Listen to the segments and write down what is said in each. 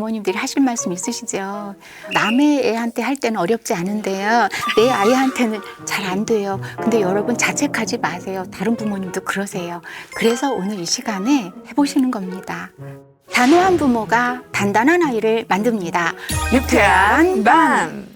부모님들이 하실 말씀 있으시죠? 남의 애한테 할 때는 어렵지 않은데요. 내 아이한테는 잘 안 돼요. 근데 여러분 자책하지 마세요. 다른 부모님도 그러세요. 그래서 오늘 이 시간에 해보시는 겁니다. 단호한 부모가 단단한 아이를 만듭니다. 유쾌한 밤.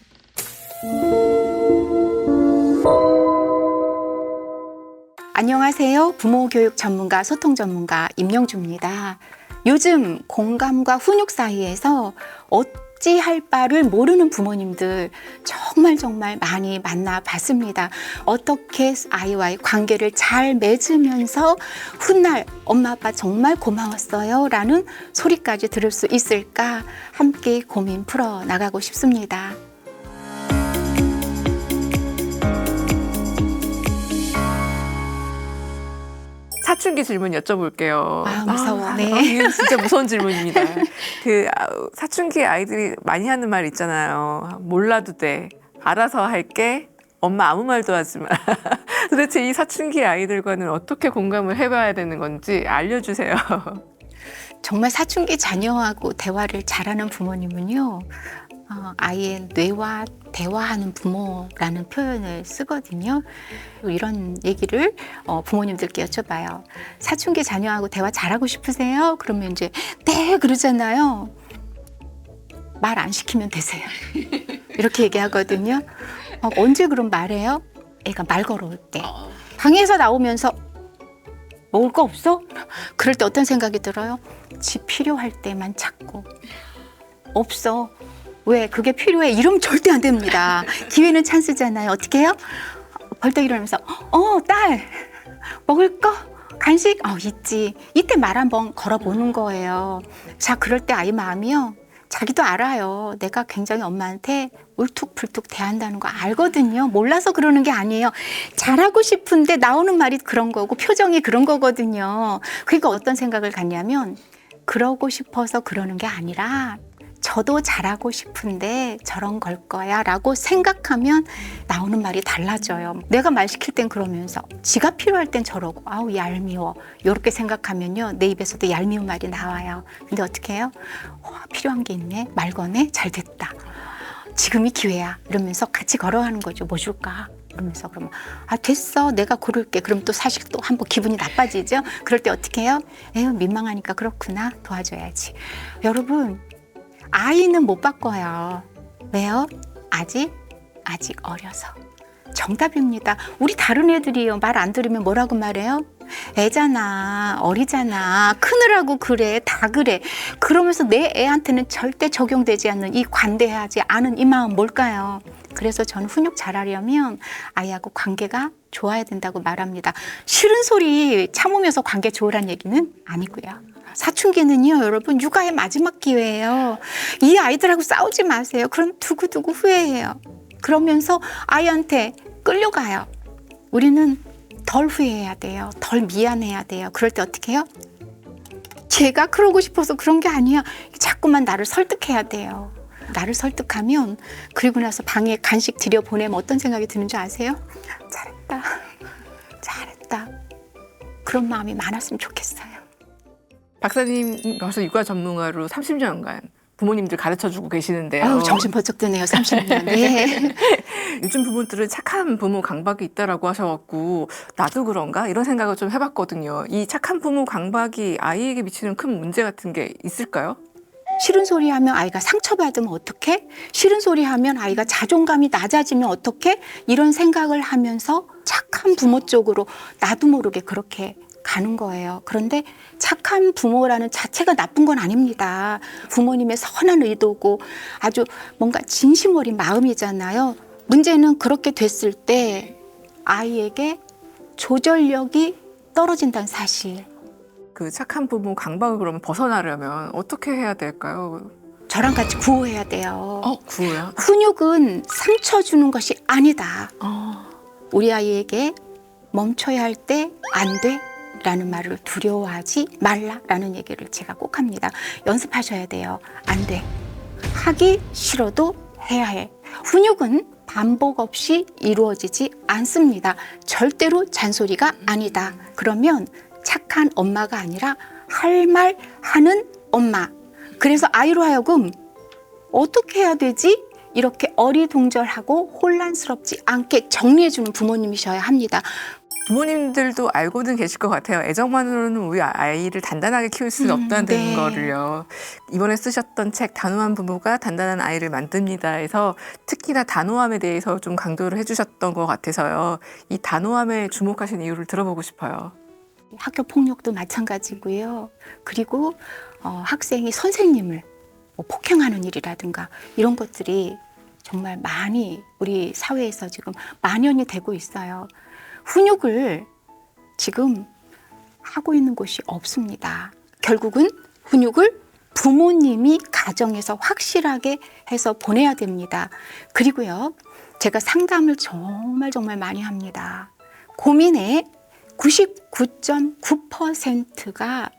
안녕하세요. 부모 교육 전문가, 소통 전문가 임영주입니다. 요즘 공감과 훈육 사이에서 어찌 할 바를 모르는 부모님들 정말 정말 많이 만나 봤습니다. 어떻게 아이와의 관계를 잘 맺으면서 훗날 엄마 아빠 정말 고마웠어요 라는 소리까지 들을 수 있을까 함께 고민 풀어 나가고 싶습니다. 사춘기 질문 여쭤볼게요. 아, 무서워. 네. 이건 진짜 무서운 질문입니다. 그 아, 사춘기 아이들이 많이 하는 말 있잖아요. 몰라도 돼. 알아서 할게. 엄마 아무 말도 하지 마. 도대체 이 사춘기 아이들과는 어떻게 공감을 해봐야 되는 건지 알려주세요. 정말 사춘기 자녀하고 대화를 잘하는 부모님은요, 어, 아이의 뇌와 대화하는 부모라는 표현을 쓰거든요. 이런 얘기를 어, 부모님들께 여쭤봐요. 사춘기 자녀하고 대화 잘하고 싶으세요? 그러면 이제 네 그러잖아요. 말 안 시키면 되세요. 이렇게 얘기하거든요. 어, 언제 그럼 말해요? 애가 말 걸어올 때. 방에서 나오면서 먹을 거 없어? 그럴 때 어떤 생각이 들어요? 지 필요할 때만 찾고 없어. 왜 그게 필요해? 이러면 절대 안 됩니다. 기회는 찬스잖아요. 어떻게 해요? 벌떡 일어나면서 어, 딸 먹을 거? 간식? 어, 있지. 이때 말 한번 걸어보는 거예요. 자, 그럴 때 아이 마음이요. 자기도 알아요. 내가 굉장히 엄마한테 울툭불툭 대한다는 거 알거든요. 몰라서 그러는 게 아니에요. 잘하고 싶은데 나오는 말이 그런 거고 표정이 그런 거거든요. 그러니까 어떤 생각을 갖냐면 그러고 싶어서 그러는 게 아니라 저도 잘하고 싶은데 저런 걸 거야 라고 생각하면 나오는 말이 달라져요. 내가 말 시킬 땐 그러면서 지가 필요할 땐 저러고 아우 얄미워 이렇게 생각하면요 내 입에서도 얄미운 말이 나와요. 근데 어떻게 해요? 와, 필요한 게 있네 말 거네 잘 됐다. 지금이 기회야 이러면서 같이 걸어가는 거죠. 뭐 줄까? 그러면서 그러면 아 됐어 내가 고를게 그럼 또 사실 또 한번 기분이 나빠지죠 그럴 때 어떻게 해요 에휴 민망하니까 그렇구나 도와줘야지 여러분 아이는 못 바꿔요. 왜요? 아직 아직 어려서. 정답입니다. 우리 다른 애들이요 말 안 들으면 뭐라고 말해요? 애잖아 어리잖아 크느라고 그래 다 그래. 그러면서 내 애한테는 절대 적용되지 않는 이 관대하지 않은 이 마음 뭘까요? 그래서 저는 훈육 잘하려면 아이하고 관계가 좋아야 된다고 말합니다. 싫은 소리 참으면서 관계 좋으란 얘기는 아니고요 사춘기는요 여러분 육아의 마지막 기회예요 이 아이들하고 싸우지 마세요 그럼 두고두고 후회해요 그러면서 아이한테 끌려가요 우리는 덜 후회해야 돼요. 덜 미안해야 돼요. 그럴 때 어떻게 해요? 걔가 그러고 싶어서 그런 게 아니야. 자꾸만 나를 설득해야 돼요. 나를 설득하면 그리고 나서 방에 간식 들여 보내면 어떤 생각이 드는 줄 아세요? 잘했다. 잘했다. 그런 마음이 많았으면 좋겠어요. 박사님 벌써 육아 전문가로 30년간 부모님들 가르쳐주고 계시는데요. 아유, 정신 번쩍 드네요. 30년. 네. 요즘 부모들은 착한 부모 강박이 있다라고 하셔갖고 나도 그런가 이런 생각을 좀 해봤거든요. 이 착한 부모 강박이 아이에게 미치는 큰 문제 같은 게 있을까요? 싫은 소리 하면 아이가 상처받으면 어떡해? 싫은 소리 하면 아이가 자존감이 낮아지면 어떡해? 이런 생각을 하면서 착한 부모 쪽으로 나도 모르게 그렇게 가는 거예요. 그런데 착한 부모라는 자체가 나쁜 건 아닙니다. 부모님의 선한 의도고 아주 뭔가 진심 어린 마음이잖아요. 문제는 그렇게 됐을 때 아이에게 조절력이 떨어진다는 사실. 그 착한 부모 강박을 그러면 벗어나려면 어떻게 해야 될까요? 저랑 같이 구호해야 돼요. 구호요? 훈육은 상처 주는 것이 아니다. 어. 우리 아이에게 멈춰야 할 때 안 돼. 라는 말을 두려워하지 말라 라는 얘기를 제가 꼭 합니다. 연습하셔야 돼요. 안 돼. 하기 싫어도 해야 해. 훈육은 반복 없이 이루어지지 않습니다. 절대로 잔소리가 아니다. 그러면 착한 엄마가 아니라 할 말 하는 엄마. 그래서 아이로 하여금 어떻게 해야 되지? 이렇게 어리둥절하고 혼란스럽지 않게 정리해주는 부모님이셔야 합니다. 부모님들도 알고는 계실 것 같아요. 애정만으로는 우리 아이를 단단하게 키울 수 음, 없다는 네. 거를요. 이번에 쓰셨던 책 단호한 부모가 단단한 아이를 만듭니다. 해서 특히나 단호함에 대해서 좀 강조를 해주셨던 것 같아서요. 이 단호함에 주목하신 이유를 들어보고 싶어요. 학교 폭력도 마찬가지고요. 그리고 어, 학생이 선생님을 뭐 폭행하는 일이라든가 이런 것들이 정말 많이 우리 사회에서 지금 만연이 되고 있어요. 훈육을 지금 하고 있는 곳이 없습니다. 결국은 훈육을 부모님이 가정에서 확실하게 해서 보내야 됩니다. 그리고요, 제가 상담을 정말 정말 많이 합니다. 고민의 99.9%가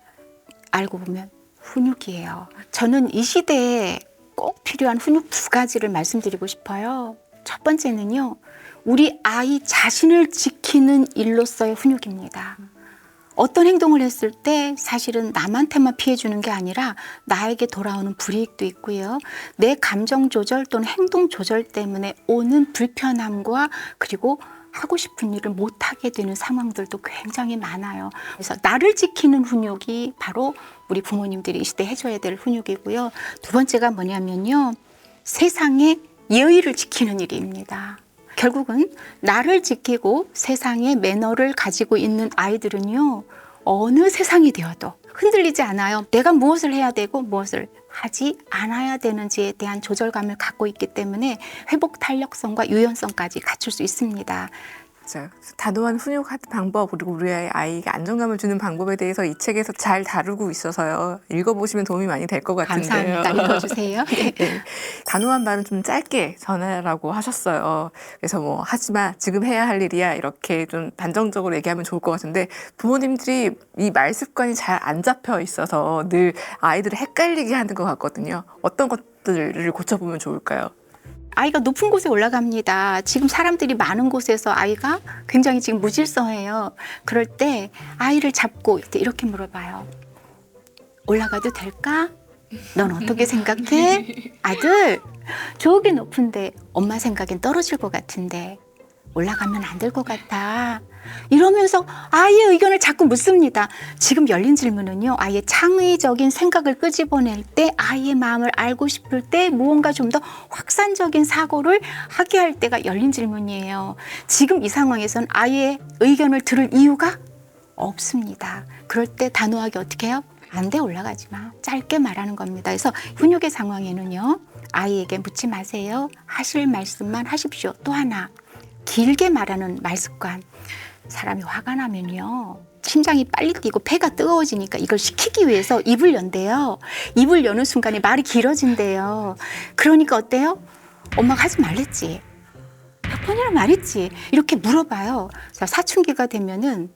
알고 보면 훈육이에요. 저는 이 시대에 꼭 필요한 훈육 두 가지를 말씀드리고 싶어요. 첫 번째는요, 우리 아이 자신을 지키는 일로서의 훈육입니다. 어떤 행동을 했을 때 사실은 남한테만 피해 주는 게 아니라 나에게 돌아오는 불이익도 있고요. 내 감정 조절 또는 행동 조절 때문에 오는 불편함과 그리고 하고 싶은 일을 못 하게 되는 상황들도 굉장히 많아요. 그래서 나를 지키는 훈육이 바로 우리 부모님들이 이 시대 해줘야 될 훈육이고요. 두 번째가 뭐냐면요. 세상의 예의를 지키는 일입니다. 결국은 나를 지키고 세상의 매너를 가지고 있는 아이들은요, 어느 세상이 되어도 흔들리지 않아요. 내가 무엇을 해야 되고 무엇을 하지 않아야 되는지에 대한 조절감을 갖고 있기 때문에 회복 탄력성과 유연성까지 갖출 수 있습니다. 자, 단호한 훈육하는 방법 그리고 우리 아이에게 안정감을 주는 방법에 대해서 이 책에서 잘 다루고 있어서요. 읽어보시면 도움이 많이 될 것 같은데요. 감사합니다. 읽어주세요. 네. 네. 단호한 말은 좀 짧게 전하라고 하셨어요. 그래서 뭐 하지마 지금 해야 할 일이야 이렇게 좀 단정적으로 얘기하면 좋을 것 같은데 부모님들이 이 말 습관이 잘 안 잡혀 있어서 늘 아이들을 헷갈리게 하는 것 같거든요. 어떤 것들을 고쳐보면 좋을까요? 아이가 높은 곳에 올라갑니다. 지금 사람들이 많은 곳에서 아이가 굉장히 지금 무질서해요. 그럴 때 아이를 잡고 이렇게 물어봐요. 올라가도 될까? 넌 어떻게 생각해? 아들, 저기 높은데 엄마 생각엔 떨어질 것 같은데 올라가면 안 될 것 같아. 이러면서 아이의 의견을 자꾸 묻습니다. 지금 열린 질문은요, 아이의 창의적인 생각을 끄집어낼 때, 아이의 마음을 알고 싶을 때, 무언가 좀 더 확산적인 사고를 하게 할 때가 열린 질문이에요. 지금 이 상황에선 아이의 의견을 들을 이유가 없습니다. 그럴 때 단호하게 어떻게 해요? 안 돼, 올라가지 마. 짧게 말하는 겁니다. 그래서 훈육의 상황에는요, 아이에게 묻지 마세요. 하실 말씀만 하십시오. 또 하나, 길게 말하는 말 습관. 사람이 화가 나면요. 심장이 빨리 뛰고 폐가 뜨거워지니까 이걸 식히기 위해서 입을 연대요. 입을 여는 순간에 말이 길어진대요. 그러니까 어때요? 엄마가 하지 말랬지. 몇 번이나 말했지. 이렇게 물어봐요. 자, 사춘기가 되면은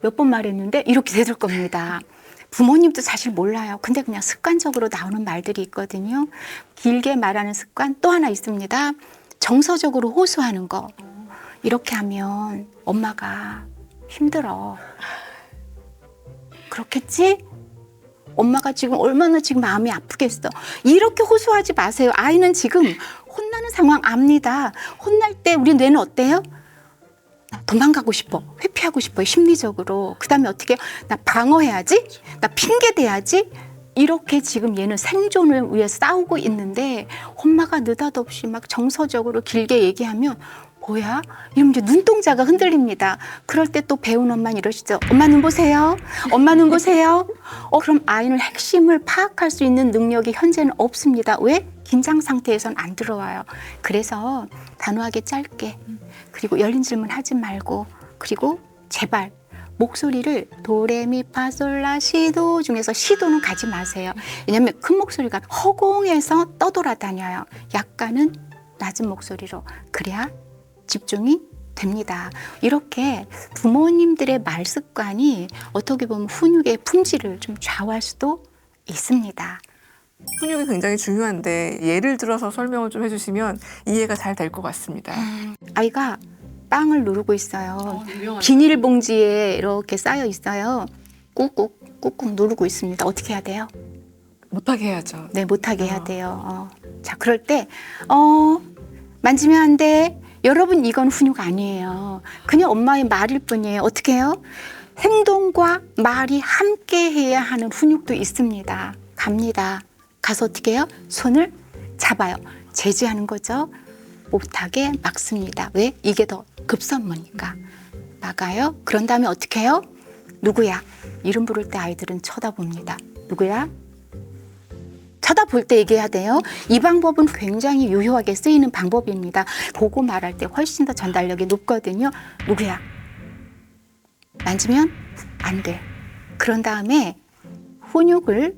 몇 번 말했는데 이렇게 되들 겁니다. 부모님도 사실 몰라요. 근데 그냥 습관적으로 나오는 말들이 있거든요. 길게 말하는 습관 또 하나 있습니다. 정서적으로 호소하는 거. 이렇게 하면 엄마가 힘들어. 그렇겠지? 엄마가 지금 얼마나 지금 마음이 아프겠어. 이렇게 호소하지 마세요. 아이는 지금 혼나는 상황 압니다. 혼날 때 우리 뇌는 어때요? 나 도망가고 싶어. 회피하고 싶어요. 심리적으로. 그 다음에 어떻게? 나 방어해야지? 나 핑계 대야지? 이렇게 지금 얘는 생존을 위해 싸우고 있는데 엄마가 느닷없이 막 정서적으로 길게 얘기하면 뭐야? 이러면 이제 눈동자가 흔들립니다. 그럴 때 또 배운 엄마는 이러시죠. 엄마 눈 보세요. 엄마 눈 보세요. 어, 그럼 아이는 핵심을 파악할 수 있는 능력이 현재는 없습니다. 왜? 긴장 상태에선 안 들어와요. 그래서 단호하게 짧게 그리고 열린 질문 하지 말고 그리고 제발 목소리를 도레미파솔라 시도 중에서 시도는 가지 마세요. 왜냐하면 큰 목소리가 허공에서 떠돌아다녀요. 약간은 낮은 목소리로 그래야 집중이 됩니다. 이렇게 부모님들의 말 습관이 어떻게 보면 훈육의 품질을 좀 좌우할 수도 있습니다. 훈육이 굉장히 중요한데 예를 들어서 설명을 좀 해주시면 이해가 잘 될 것 같습니다. 아이가 빵을 누르고 있어요. 비닐봉지에 이렇게 쌓여 있어요. 꾹꾹 꾹꾹 누르고 있습니다. 어떻게 해야 돼요? 못하게 해야죠. 네, 못하게 해야 어. 돼요. 어. 자, 그럴 때, 어, 만지면 안 돼. 여러분, 이건 훈육 아니에요. 그냥 엄마의 말일 뿐이에요. 어떻게 해요? 행동과 말이 함께 해야 하는 훈육도 있습니다. 갑니다. 가서 어떻게 해요? 손을 잡아요. 제지하는 거죠. 못하게 막습니다. 왜? 이게 더 급선무니까. 막아요. 그런 다음에 어떻게 해요? 누구야? 이름 부를 때 아이들은 쳐다봅니다. 누구야? 쳐다볼 때 얘기해야 돼요. 이 방법은 굉장히 유효하게 쓰이는 방법입니다. 보고 말할 때 훨씬 더 전달력이 높거든요. 누구야? 만지면 안 돼. 그런 다음에 훈육을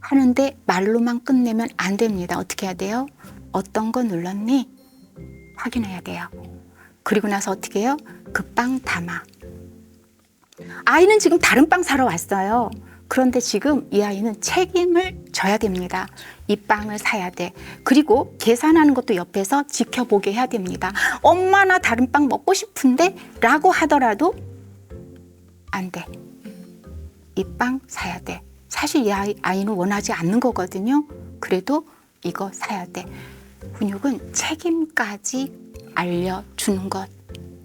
하는데 말로만 끝내면 안 됩니다. 어떻게 해야 돼요? 어떤 거 눌렀니? 확인해야 돼요. 그리고 나서 어떻게 해요? 그 빵 담아. 아이는 지금 다른 빵 사러 왔어요. 그런데 지금 이 아이는 책임을 져야 됩니다. 이 빵을 사야 돼. 그리고 계산하는 것도 옆에서 지켜보게 해야 됩니다. 엄마 나 다른 빵 먹고 싶은데 라고 하더라도 안 돼. 이 빵 사야 돼. 사실 이 아이, 아이는 원하지 않는 거거든요. 그래도 이거 사야 돼. 훈육은 책임까지 알려주는 것.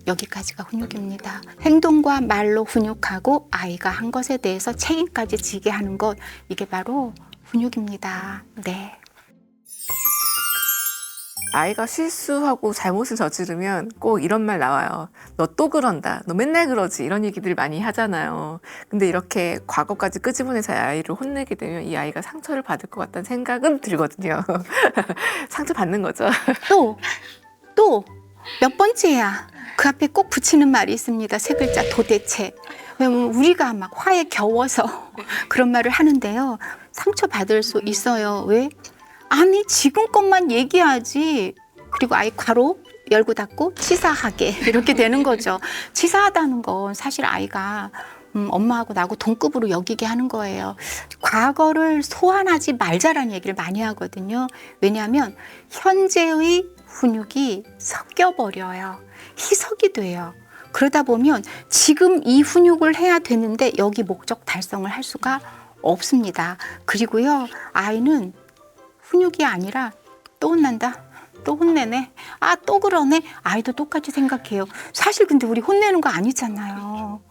여기까지가 훈육입니다. 행동과 말로 훈육하고 아이가 한 것에 대해서 책임까지 지게 하는 것. 이게 바로 훈육입니다. 네. 아이가 실수하고 잘못을 저지르면 꼭 이런 말 나와요. 너 또 그런다. 너 맨날 그러지. 이런 얘기들 많이 하잖아요. 근데 이렇게 과거까지 끄집어내서 아이를 혼내게 되면 이 아이가 상처를 받을 것 같다는 생각은 들거든요. 상처 받는 거죠. 또, 또, 몇 번째야. 그 앞에 꼭 붙이는 말이 있습니다. 세 글자, 도대체. 왜냐면 우리가 막 화에 겨워서 그런 말을 하는데요. 상처받을 수 있어요. 왜? 아니, 지금 것만 얘기하지. 그리고 아이 괄호 열고 닫고 치사하게 이렇게 되는 거죠. 치사하다는 건 사실 아이가 음, 엄마하고 나하고 동급으로 여기게 하는 거예요. 과거를 소환하지 말자라는 얘기를 많이 하거든요. 왜냐하면 현재의 훈육이 섞여버려요. 희석이 돼요. 그러다 보면 지금 이 훈육을 해야 되는데 여기 목적 달성을 할 수가 없습니다. 그리고요, 아이는 훈육이 아니라 또 혼난다. 또 혼내네. 아, 또 그러네. 아이도 똑같이 생각해요. 사실 근데 우리 혼내는 거 아니잖아요.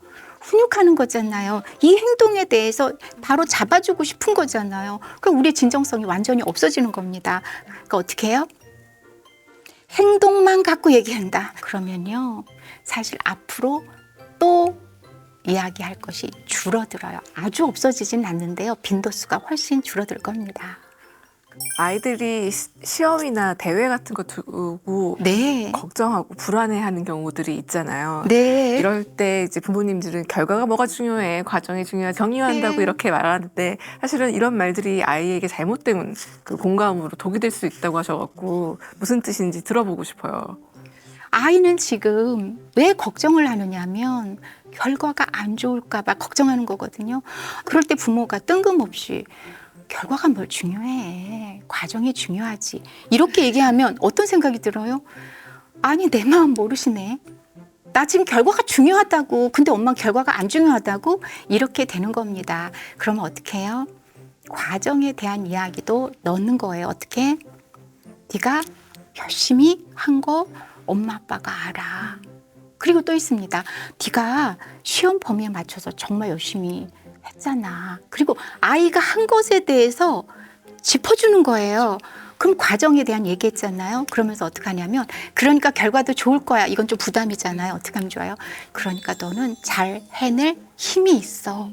훈육하는 거잖아요. 이 행동에 대해서 바로 잡아주고 싶은 거잖아요. 그럼 우리의 진정성이 완전히 없어지는 겁니다. 그러니까 어떻게 해요? 행동만 갖고 얘기한다. 그러면요. 사실 앞으로 또 이야기할 것이 줄어들어요. 아주 없어지진 않는데요. 빈도수가 훨씬 줄어들 겁니다. 아이들이 시- 시험이나 대회 같은 거 두고 네. 걱정하고 불안해하는 경우들이 있잖아요. 네. 이럴 때 이제 부모님들은 결과가 뭐가 중요해, 과정이 중요해, 정리한다고 네. 이렇게 말하는데 사실은 이런 말들이 아이에게 잘못된 그 공감으로 독이 될 수 있다고 하셔갖고 무슨 뜻인지 들어보고 싶어요. 아이는 지금 왜 걱정을 하느냐면 결과가 안 좋을까봐 걱정하는 거거든요. 그럴 때 부모가 뜬금없이 결과가 뭘 중요해. 과정이 중요하지. 이렇게 얘기하면 어떤 생각이 들어요? 아니, 내 마음 모르시네. 나 지금 결과가 중요하다고. 근데 엄마 결과가 안 중요하다고? 이렇게 되는 겁니다. 그러면 어떻게 해요? 과정에 대한 이야기도 넣는 거예요. 어떻게? 네가 열심히 한 거 엄마 아빠가 알아. 그리고 또 있습니다. 네가 시험 범위에 맞춰서 정말 열심히 했잖아. 그리고 아이가 한 것에 대해서 짚어주는 거예요. 그럼 과정에 대한 얘기했잖아요. 그러면서 어떻게 하냐면, 그러니까 결과도 좋을 거야. 이건 좀 부담이잖아요. 어떻게 하면 좋아요? 그러니까 너는 잘 해낼 힘이 있어.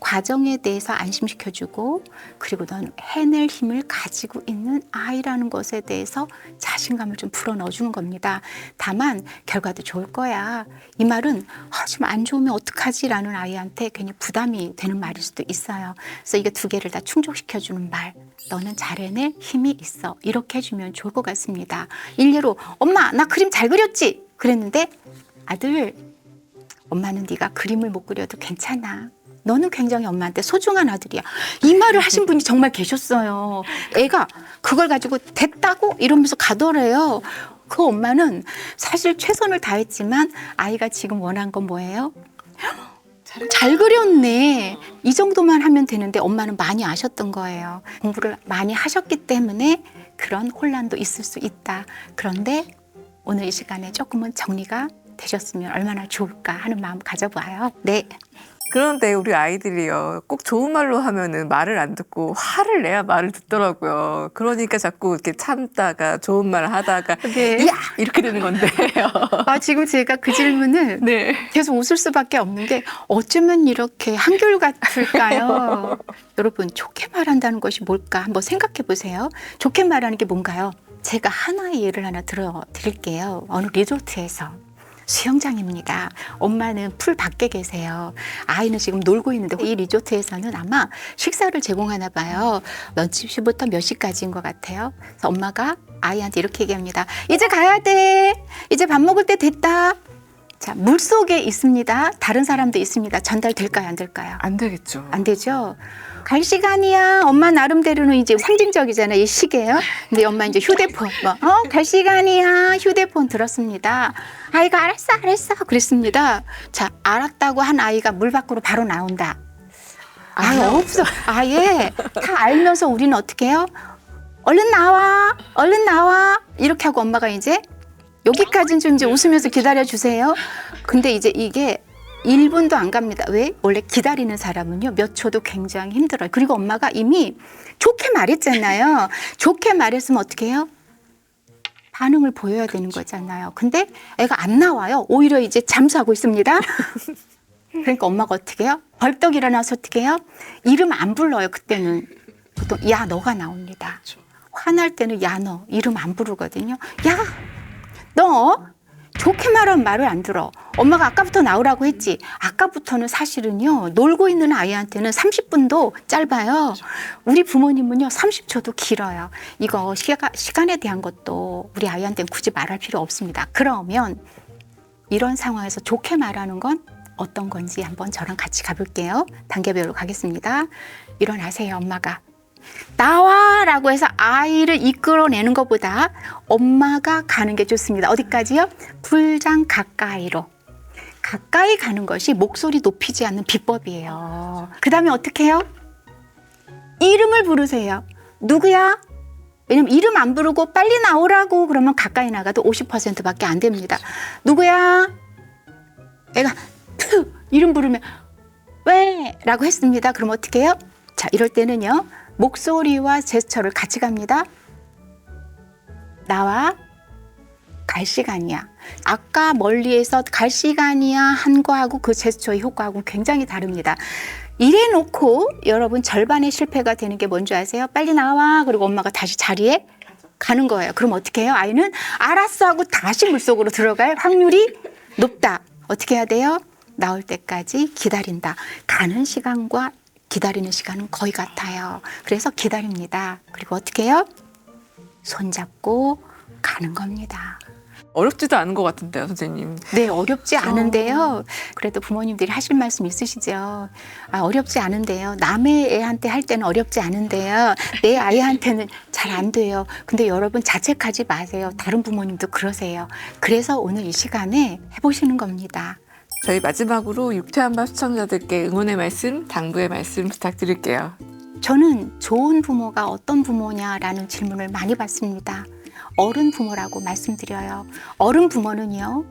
과정에 대해서 안심시켜주고, 그리고 넌 해낼 힘을 가지고 있는 아이라는 것에 대해서 자신감을 좀 불어 넣어주는 겁니다. 다만, 결과도 좋을 거야. 이 말은, 아, 지금 안 좋으면 어떡하지라는 아이한테 괜히 부담이 되는 말일 수도 있어요. 그래서 이게 두 개를 다 충족시켜주는 말. 너는 잘 해낼 힘이 있어. 이렇게 해주면 좋을 것 같습니다. 일례로, 엄마, 나 그림 잘 그렸지? 그랬는데, 아들, 엄마는 네가 그림을 못 그려도 괜찮아. 너는 굉장히 엄마한테 소중한 아들이야. 이 말을 하신 분이 정말 계셨어요. 애가 그걸 가지고 됐다고 이러면서 가더래요. 그 엄마는 사실 최선을 다했지만 아이가 지금 원한 건 뭐예요? 잘 그렸네. 이 정도만 하면 되는데 엄마는 많이 아셨던 거예요. 공부를 많이 하셨기 때문에 그런 혼란도 있을 수 있다. 그런데 오늘 이 시간에 조금은 정리가 되셨으면 얼마나 좋을까 하는 마음 가져봐요. 네. 그런데 우리 아이들이요 꼭 좋은 말로 하면은 말을 안 듣고 화를 내야 말을 듣더라고요. 그러니까 자꾸 이렇게 참다가 좋은 말을 하다가 네. 야 이렇게 되는 건데요. 아, 지금 제가 그 질문을 네. 계속 웃을 수밖에 없는 게 어쩌면 이렇게 한결 같을까요? 여러분 좋게 말한다는 것이 뭘까 한번 생각해 보세요. 좋게 말하는 게 뭔가요? 제가 하나의 예를 하나 들어 드릴게요. 어느 리조트에서 수영장입니다. 엄마는 풀 밖에 계세요. 아이는 지금 놀고 있는데 이 리조트에서는 아마 식사를 제공하나 봐요. 몇 시 부터 몇 시까지인 것 같아요. 그래서 엄마가 아이한테 이렇게 얘기합니다. 이제 가야 돼. 이제 밥 먹을 때 됐다. 자, 물 속에 있습니다. 다른 사람도 있습니다. 전달될까요? 안 될까요? 안 되겠죠. 안 되죠. 갈 시간이야. 엄마 나름대로는 이제 상징적이잖아요. 이 시계요. 근데 엄마 이제 휴대폰, 뭐, 어, 갈 시간이야. 휴대폰 들었습니다. 아이가 알았어, 알았어. 그랬습니다. 자, 알았다고 한 아이가 물 밖으로 바로 나온다. 아예 없어. 아예 다 알면서 우리는 어떻게 해요? 얼른 나와, 얼른 나와. 이렇게 하고 엄마가 이제 여기까지는 좀 이제 웃으면서 기다려 주세요. 근데 이제 이게 1분도 안 갑니다. 왜? 원래 기다리는 사람은요, 몇 초도 굉장히 힘들어요. 그리고 엄마가 이미 좋게 말했잖아요. 좋게 말했으면 어떻게 해요? 반응을 보여야 되는 거잖아요. 근데 애가 안 나와요. 오히려 이제 잠수하고 있습니다. 그러니까 엄마가 어떻게 해요? 벌떡 일어나서 어떻게 해요? 이름 안 불러요. 그때는 보통 야 너가 나옵니다. 화날 때는 야 너 이름 안 부르거든요. 야 너 좋게 말하면 말을 안 들어. 엄마가 아까부터 나오라고 했지. 아까부터는 사실은요, 놀고 있는 아이한테는 30분도 짧아요. 우리 부모님은요, 30초도 길어요. 이거 시가, 시간에 대한 것도 우리 아이한테는 굳이 말할 필요 없습니다. 그러면 이런 상황에서 좋게 말하는 건 어떤 건지 한번 저랑 같이 가볼게요. 단계별로 가겠습니다. 일어나세요, 엄마가. 나와 라고 해서 아이를 이끌어내는 것보다 엄마가 가는 게 좋습니다. 어디까지요? 불장 가까이로. 가까이 가는 것이 목소리 높이지 않는 비법이에요. 그 다음에 어떻게 해요? 이름을 부르세요. 누구야? 왜냐면 이름 안 부르고 빨리 나오라고 그러면 가까이 나가도 50%밖에 안 됩니다. 누구야? 애가 푸 이름 부르면 왜? 라고 했습니다. 그럼 어떻게 해요? 자, 이럴 때는요. 목소리와 제스처를 같이 갑니다. 나와 갈 시간이야. 아까 멀리에서 갈 시간이야 한 거하고 그 제스처의 효과하고 굉장히 다릅니다. 이래 놓고 여러분 절반의 실패가 되는 게 뭔지 아세요? 빨리 나와. 그리고 엄마가 다시 자리에 가는 거예요. 그럼 어떻게 해요? 아이는 알았어 하고 다시 물속으로 들어갈 확률이 높다. 어떻게 해야 돼요? 나올 때까지 기다린다. 가는 시간과 기다리는 시간은 거의 같아요. 그래서 기다립니다. 그리고 어떻게 해요? 손잡고 가는 겁니다. 어렵지도 않은 것 같은데요, 선생님. 네, 어렵지 않은데요. 그래도 부모님들이 하실 말씀 있으시죠. 아, 어렵지 않은데요. 남의 애한테 할 때는 어렵지 않은데요. 내 아이한테는 잘 안 돼요. 근데 여러분 자책하지 마세요. 다른 부모님도 그러세요. 그래서 오늘 이 시간에 해보시는 겁니다. 저희 마지막으로 육퇴한바 시청자들께 응원의 말씀, 당부의 말씀 부탁드릴게요. 저는 좋은 부모가 어떤 부모냐라는 질문을 많이 받습니다. 어른 부모라고 말씀드려요. 어른 부모는요,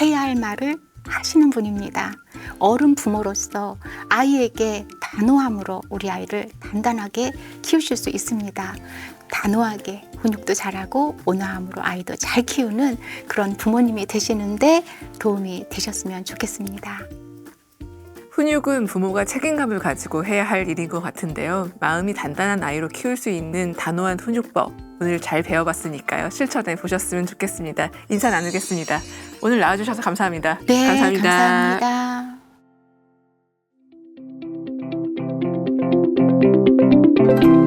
해야 할 말을 하시는 분입니다. 어른 부모로서 아이에게 단호함으로 우리 아이를 단단하게 키우실 수 있습니다. 단호하게 훈육도 잘하고 온화함으로 아이도 잘 키우는 그런 부모님이 되시는데 도움이 되셨으면 좋겠습니다. 훈육은 부모가 책임감을 가지고 해야 할 일인 것 같은데요. 마음이 단단한 아이로 키울 수 있는 단호한 훈육법 오늘 잘 배워봤으니까요. 실천해 보셨으면 좋겠습니다. 인사 나누겠습니다. 오늘 나와주셔서 감사합니다. 네, 감사합니다. 감사합니다. 감사합니다.